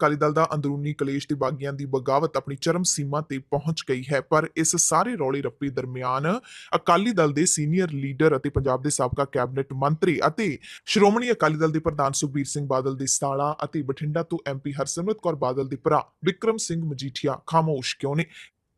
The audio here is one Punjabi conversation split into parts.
ਅਕਾਲੀ ਦਲ ਦਾ ਅੰਦਰੂਨੀ ਕਲੇਸ਼ ਤੇ ਬਾਗੀਆਂ ਦੀ ਬਗਾਵਤ ਆਪਣੀ ਚਰਮ ਸੀਮਾ ਤੇ ਪਹੁੰਚ ਗਈ ਹੈ, ਪਰ ਇਸ ਸਾਰੇ ਰੌਲੇ ਰੱਪੇ ਦਰਮਿਆਨ ਅਕਾਲੀ ਦਲ ਦੇ ਸੀਨੀਅਰ ਲੀਡਰ ਅਤੇ ਪੰਜਾਬ ਦੇ ਸਾਬਕਾ ਕੈਬਨਿਟ ਮੰਤਰੀ ਅਤੇ ਸ਼੍ਰੋਮਣੀ ਅਕਾਲੀ ਦਲ ਦੇ ਪ੍ਰਧਾਨ ਸੁਖਬੀਰ ਸਿੰਘ ਬਾਦਲ ਦੇ ਸਾਲਾ ਅਤੇ ਬਠਿੰਡਾ ਤੋਂ ਐਮਪੀ ਹਰਸਿਮਰਤ ਕੌਰ ਬਾਦਲ ਦੇ ਭਰਾ ਵਿਕਰਮ ਸਿੰਘ ਮਜੀਠੀਆ ਖਾਮੋਸ਼ ਕਿਉਂ ਨੇ?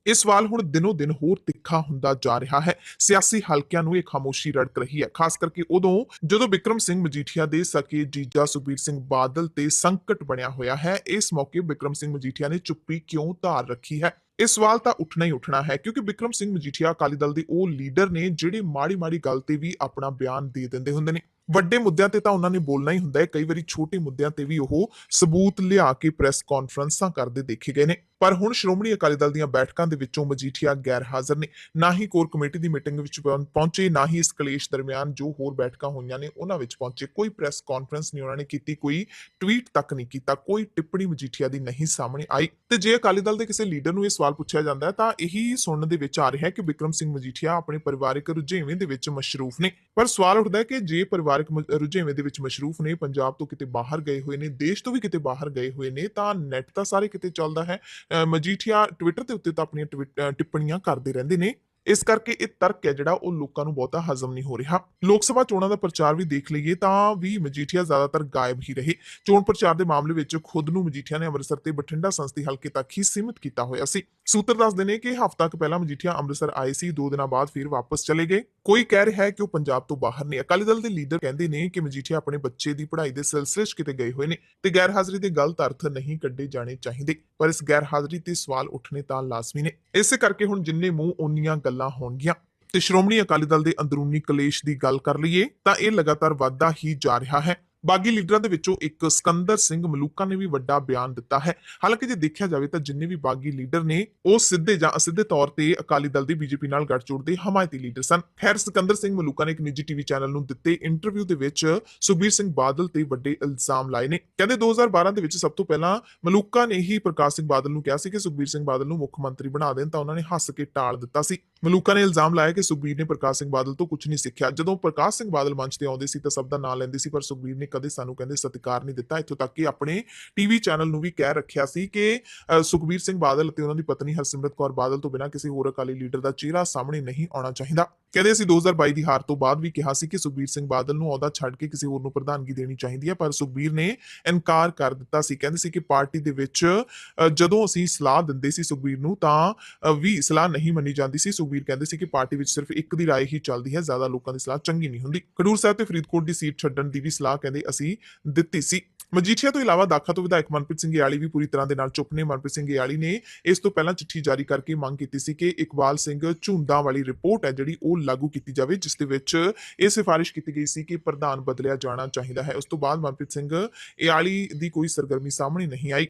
ਇਹ ਸਵਾਲ ਹੁਣ ਦਿਨੋ ਦਿਨ ਹੋਰ ਤਿੱਖਾ ਹੁੰਦਾ ਜਾ ਰਿਹਾ ਹੈ। ਸਿਆਸੀ ਹਲਕਿਆਂ ਨੂੰ ਇਹ ਖਾਮੋਸ਼ੀ ਰੜਕ ਰਹੀ ਹੈ। ਖਾਸ ਕਰਕੇ ਉਦੋਂ ਜਦੋਂ ਵਿਕਰਮ ਸਿੰਘ ਮਜੀਠੀਆ ਦੇ ਸਕੇ ਜੀਜਾ ਸੁਖਬੀਰ ਸਿੰਘ ਬਾਦਲ ਤੇ ਸੰਕਟ ਬਣਿਆ ਹੋਇਆ ਹੈ, ਇਸ ਮੌਕੇ ਵਿਕਰਮ ਸਿੰਘ ਮਜੀਠੀਆ ਨੇ ਚੁੱਪੀ ਕਿਉਂ ਧਾਰ ਰੱਖੀ ਹੈ? ਇਹ ਸਵਾਲ ਤਾਂ ਉੱਠਣਾ ਹੀ ਉੱਠਣਾ ਹੈ, ਕਿਉਂਕਿ ਵਿਕਰਮ ਸਿੰਘ ਮਜੀਠੀਆ ਅਕਾਲੀ ਦਲ ਦੇ ਉਹ ਲੀਡਰ ਨੇ ਜਿਹੜੇ ਮਾੜੀ ਮਾੜੀ ਗੱਲ ਤੇ ਵੀ ਆਪਣਾ ਬਿਆਨ ਦੇ ਦਿੰਦੇ ਹੁੰਦੇ ਨੇ। ਵੱਡੇ ਮੁੱਦਿਆਂ ਤੇ ਤਾਂ ਉਹਨਾਂ ਨੇ ਬੋਲਣਾ ਹੀ ਹੁੰਦਾ ਹੈ, ਕਈ ਵਾਰੀ ਛੋਟੇ ਮੁੱਦਿਆਂ ਤੇ ਵੀ ਉਹ ਸਬੂਤ ਲਿਆ ਕੇ ਪ੍ਰੈਸ ਕਾਨਫਰੰਸਾਂ ਕਰਦੇ ਦੇਖੇ ਗਏ ਨੇ। ਪਰ ਹੁਣ ਸ਼੍ਰੋਮਣੀ ਅਕਾਲੀ ਦਲ ਦੀਆਂ ਬੈਠਕਾਂ ਦੇ ਵਿੱਚੋਂ ਮਜੀਠੀਆ ਗੈਰ ਹਾਜ਼ਰ ਨੇ। ਨਾ ਹੀ ਕੋਰ ਕਮੇਟੀ ਦੀ ਮੀਟਿੰਗ ਵਿੱਚ ਪਹੁੰਚੇ, ਨਾ ਹੀ ਇਸ ਕਲੇਸ਼ ਦਰਮਿਆਨ ਜੋ ਹੋਰ ਬੈਠਕਾਂ ਹੋਈਆਂ ਨੇ ਉਹਨਾਂ ਵਿੱਚ ਪਹੁੰਚੇ। ਕੋਈ ਪ੍ਰੈਸ ਕਾਨਫਰੰਸ ਨਹੀਂ ਉਹਨਾਂ ਨੇ ਕੀਤੀ, ਕੋਈ ਟਵੀਟ ਤੱਕ ਨਹੀਂ ਕੀਤਾ, ਕੋਈ ਟਿੱਪਣੀ ਮਜੀਠੀਆ ਦੀ ਨਹੀਂ ਸਾਹਮਣੇ ਆਈ। ਤੇ ਜੇ ਅਕਾਲੀ ਦਲ ਦੇ ਕਿਸੇ ਲੀਡਰ ਨੂੰ ਇਹ ਸਵਾਲ ਪੁੱਛਿਆ ਜਾਂਦਾ ਹੈ ਤਾਂ ਇਹੀ ਸੁਣਨ ਦੇ ਵਿੱਚ ਆ ਰਿਹਾ ਹੈ ਕਿ ਵਿਕਰਮ ਸਿੰਘ ਮਜੀਠੀਆ ਆਪਣੇ ਪਰਿਵਾਰਕ ਰੁਝੇਵੇਂ ਦੇ ਵਿੱਚ ਮਸ਼ਰੂਫ ਨੇ। ਪਰ ਸਵਾਲ ਉੱਠਦਾ ਹੈ ਕਿ ਜੇ ਪਰਿਵਾਰਕ ਮ- ਰੁਝੇਵੇਂ ਦੇ ਵਿੱਚ ਮਸ਼ਰੂਫ ਨੇ, ਪੰਜਾਬ ਤੋਂ ਕਿਤੇ ਬਾਹਰ ਗਏ ਹੋਏ ਨੇ, ਦੇਸ਼ ਤੋਂ ਵੀ ਕਿਤੇ ਬਾਹਰ ਗਏ ਹੋਏ ਨੇ, ਤਾਂ ਨੈਟ ਤਾਂ ਸਾਰੇ ਕਿਤੇ ਚੱਲਦਾ ਹੈ। ਮਜੀਠੀਆ ਟਵਿੱਟਰ ਦੇ ਉੱਤੇ ਤਾਂ ਆਪਣੀਆਂ ਟਵਿੱਟ- ਅਹ ਟਿੱਪਣੀਆਂ ਕਰਦੇ ਰਹਿੰਦੇ ਨੇ। ਇਸ ਕਰਕੇ ਇਹ ਤਰਕ ਹੈ ਜਿਹੜਾ ਉਹ ਲੋਕਾਂ ਨੂੰ ਬਹੁਤਾ ਹਜ਼ਮ ਨਹੀਂ ਹੋ ਰਿਹਾ। ਲੋਕ ਸਭਾ ਚੋਣਾਂ ਦਾ ਪ੍ਰਚਾਰ ਵੀ ਦੇਖ ਲਈਏ ਤਾਂ ਵੀ ਮਜੀਠੀਆ ਜ਼ਿਆਦਾਤਰ ਗਾਇਬ ਹੀ ਰਹੇ। ਚੋਣ ਪ੍ਰਚਾਰ ਦੇ ਮਾਮਲੇ ਵਿੱਚ ਖੁਦ ਨੂੰ ਮਜੀਠੀਆ ਨੇ ਅੰਮ੍ਰਿਤਸਰ ਤੇ ਬਠਿੰਡਾ ਸੰਸਦੀ ਹਲਕੇ ਤੱਕ ਹੀ ਸੀਮਿਤ ਕੀਤਾ ਹੋਇਆ ਸੀ। ਸੂਤਰ ਦੱਸਦੇ ਨੇ ਕਿ ਹਫ਼ਤਾ ਕੁ ਪਹਿਲਾਂ ਮਜੀਠੀਆ ਅੰਮ੍ਰਿਤਸਰ ਆਏ ਸੀ, ਦੋ ਦਿਨਾਂ ਬਾਅਦ ਫਿਰ ਵਾਪਸ ਚਲੇ ਗਏ। ਕੋਈ ਕਹਿ ਰਿਹਾ ਹੈ ਕਿ ਉਹ ਪੰਜਾਬ ਤੋਂ ਬਾਹਰ ਨੇ। ਅਕਾਲੀ ਦਲ ਦੇ ਲੀਡਰ ਕਹਿੰਦੇ ਨੇ ਕਿ ਮਜੀਠੀਆ ਆਪਣੇ ਬੱਚੇ ਦੀ ਪੜ੍ਹਾਈ ਦੇ ਸਿਲਸਿਲੇ 'ਚ ਕਿਤੇ ਗਏ ਹੋਏ ਨੇ ਤੇ ਗੈਰ ਹਾਜ਼ਰੀ ਦੇ ਗਲਤ ਅਰਥ ਨਹੀਂ ਕੱਢੇ ਜਾਣੇ ਚਾਹੀਦੇ। ਪਰ ਇਸ ਗੈਰ ਹਾਜ਼ਰੀ ਤੇ ਸਵਾਲ ਉੱਠਣੇ ਤਾਂ ਲਾਜ਼ਮੀ ਨੇ। ਇਸੇ ਕਰਕੇ ਹੁਣ ਜਿੰਨੇ ਮੂੰਹ, ਓਨੀਆਂ ਗੱਲਾਂ ਹੋਣਗੀਆਂ। ਤੇ ਸ਼੍ਰੋਮਣੀ ਅਕਾਲੀ ਦਲ ਦੇ ਅੰਦਰੂਨੀ ਕਲੇਸ਼ ਦੀ ਗੱਲ ਕਰ ਲਈਏ, ਤਾਂ ਇਹ ਲਗਾਤਾਰ ਵਾਧਾ ਹੀ ਜਾ ਰਿਹਾ ਹੈ। ਬਾਗੀ ਲੀਡਰਾਂ ਦੇ ਵਿੱਚੋਂ ਇੱਕ ਸਕੰਦਰ ਸਿੰਘ ਮਲੂਕਾ ਨੇ ਵੀ ਵੱਡਾ ਬਿਆਨ ਦਿੱਤਾ ਹੈ। ਹਾਲਾਂਕਿ ਜੇ ਦੇਖਿਆ ਜਾਵੇ ਤਾਂ ਜਿੰਨੇ ਵੀ ਬਾਗੀ ਲੀਡਰ ਨੇ, ਉਹ ਸਿੱਧੇ ਜਾਂ ਅਸਿੱਧੇ ਤੌਰ ਤੇ ਅਕਾਲੀ ਦਲ ਦੀ ਬੀਜੇਪੀ ਨਾਲ ਗੱਠਜੋੜ ਦੇ ਹਮਾਇਤੀ ਲੀਡਰ ਸਨ। ਖੈਰ, ਸਕੰਦਰ ਸਿੰਘ ਮਲੂਕਾ ਨੇ ਇੱਕ ਨਿੱਜੀ ਟੀਵੀ ਚੈਨਲ ਨੂੰ ਦਿੱਤੇ ਇੰਟਰਵਿਊ ਦੇ ਵਿੱਚ ਸੁਖਬੀਰ ਸਿੰਘ ਬਾਦਲ ਤੇ ਵੱਡੇ ਇਲਜ਼ਾਮ ਲਾਏ ਨੇ। ਕਹਿੰਦੇ 2012 ਦੇ ਵਿੱਚ ਸਭ ਤੋਂ ਪਹਿਲਾਂ ਮਲੂਕਾ ਨੇ ਹੀ ਪ੍ਰਕਾਸ਼ ਸਿੰਘ ਬਾਦਲ ਨੂੰ ਕਿਹਾ ਸੀ ਕਿ ਸੁਖਬੀਰ ਸਿੰਘ ਬਾਦਲ ਨੂੰ ਮੁੱਖ ਮੰਤਰੀ ਬਣਾ ਦੇਣ ਤਾਂ ਉਹਨਾਂ ਨੇ ਹੱਸ ਕੇ ਟਾਲ ਦਿੱਤਾ ਸੀ। ਮਲੂਕਾ ਨੇ ਇਲਜ਼ਾਮ ਲਾਇਆ ਕਿ ਸੁਖਬੀਰ ਨੇ ਪ੍ਰਕਾਸ਼ ਸਿੰਘ ਬਾਦਲ ਤੋਂ ਕੁਝ ਨਹੀਂ ਸਿੱਖਿਆ। ਜਦੋਂ ਪ੍ਰਕਾਸ਼ ਸਿੰਘ ਬਾਦਲ ਮੰਚ ਤੇ ਆਉਂਦੇ ਸੀ ਤਾਂ ਸਭ ਦਾ ਨਾਂ ਲੈਂਦੇ ਸੀ, ਪਰ ਸੁਖਬੀਰ ਨੇ ਕਦੇ ਸਾਨੂੰ ਕਹਿੰਦੇ ਸਤਿਕਾਰ ਨਹੀਂ ਦਿੱਤਾ ਇੱਥੋਂ ਤੱਕ ਕਿ ਆਪਣੇ ਟੀਵੀ ਚੈਨਲ ਨੂੰ ਵੀ ਕਹਿ ਰੱਖਿਆ ਸੀ ਕਿ ਅ, ਸੁਖਬੀਰ ਸਿੰਘ ਬਾਦਲ ਅਤੇ ਉਹਨਾਂ ਦੀ ਪਤਨੀ ਹਰਸਿਮਰਤ ਕੌਰ ਬਾਦਲ ਤੋਂ ਬਿਨਾਂ ਕਿਸੇ ਹੋਰ ਅਕਾਲੀ ਲੀਡਰ ਦਾ ਚਿਹਰਾ ਸਾਹਮਣੇ ਨਹੀਂ ਆਉਣਾ ਚਾਹੀਦਾ ਕਹਿੰਦੇ ਅਸੀਂ 2022 ਦੀ ਹਾਰ ਤੋਂ ਬਾਅਦ ਵੀ ਕਿਹਾ ਸੀ ਕਿ ਸੁਖਬੀਰ ਸਿੰਘ ਬਾਦਲ ਨੂੰ ਅਹੁਦਾ ਛੱਡ ਕੇ ਕਿਸੇ ਹੋਰ ਨੂੰ ਪ੍ਰਧਾਨਗੀ ਦੇਣੀ ਚਾਹੀਦੀ ਹੈ ਪਰ ਸੁਖਬੀਰ ਨੇ ਇਨਕਾਰ ਕਰ ਦਿੱਤਾ ਸੀ ਕਹਿੰਦੇ ਸੀ ਕਿ ਪਾਰਟੀ ਦੇ ਵਿੱਚ ਅ, ਜਦੋਂ ਅਸੀਂ ਸਲਾਹ ਦਿੰਦੇ ਸੀ ਸੁਖਬੀਰ ਨੂੰ ਤਾਂ ਅ, ਵੀ ਸਲਾਹ ਨਹੀਂ ਮੰਨੀ ਜਾਂਦੀ ਸੀ ਸੁਖਬੀਰ ਕਹਿੰਦੇ ਸੀ ਕਿ ਪਾਰਟੀ ਵਿੱਚ ਸਿਰਫ ਇੱਕ ਦੀ رائے ਹੀ ਚੱਲਦੀ ਹੈ ਜ਼ਿਆਦਾ ਲੋਕਾਂ ਦੀ ਸਲਾਹ ਚੰਗੀ ਨਹੀਂ ਹੁੰਦੀ ਖਡੂਰ ਸਾਹਿਬ ਤੇ ਫਰੀਦਕੋਟ ਦੀ ਸੀਟ ਛੱਡਣ ਦੀ ਵੀ ਸਲਾਹ ਕਹਿੰਦੇ ਅਸੀਂ ਦਿੱਤੀ ਸੀ। ਮਜੀਠੀਆ ਤੋਂ ਇਲਾਵਾ ਦਾਖਾ ਤੋਂ ਵਿਧਾਇਕ ਮਨਪ੍ਰੀਤ ਸਿੰਘ ਯਾਲੀ ਵੀ ਪੂਰੀ ਤਰ੍ਹਾਂ ਦੇ ਨਾਲ ਚੁੱਪ ਨੇ। ਮਨਪ੍ਰੀਤ ਸਿੰਘ ਯਾਲੀ ਨੇ ਇਸ ਤੋਂ ਪਹਿਲਾਂ ਚਿੱਠੀ ਜਾਰੀ ਕਰਕੇ ਮੰਗ ਕੀਤੀ ਸੀ ਕਿ ਇਕਬਾਲ ਸਿੰਘ ਝੁੰਦਾ ਵਾਲੀ ਰਿਪੋਰਟ ਹੈ ਜਿਹੜੀ ਉਹ ਲਾਗੂ ਕੀਤੀ ਜਾਵੇ, ਜਿਸ ਦੇ ਵਿੱਚ ਇਹ ਸਿਫਾਰਿਸ਼ ਕੀਤੀ ਗਈ ਸੀ ਕਿ ਪ੍ਰਧਾਨ ਬਦਲਿਆ ਜਾਣਾ ਚਾਹੀਦਾ ਹੈ। ਉਸ ਤੋਂ ਬਾਅਦ ਮਨਪ੍ਰੀਤ ਸਿੰਘ ਯਾਲੀ ਦੀ ਕੋਈ ਸਰਗਰਮੀ ਸਾਹਮਣੇ ਨਹੀਂ ਆਈ।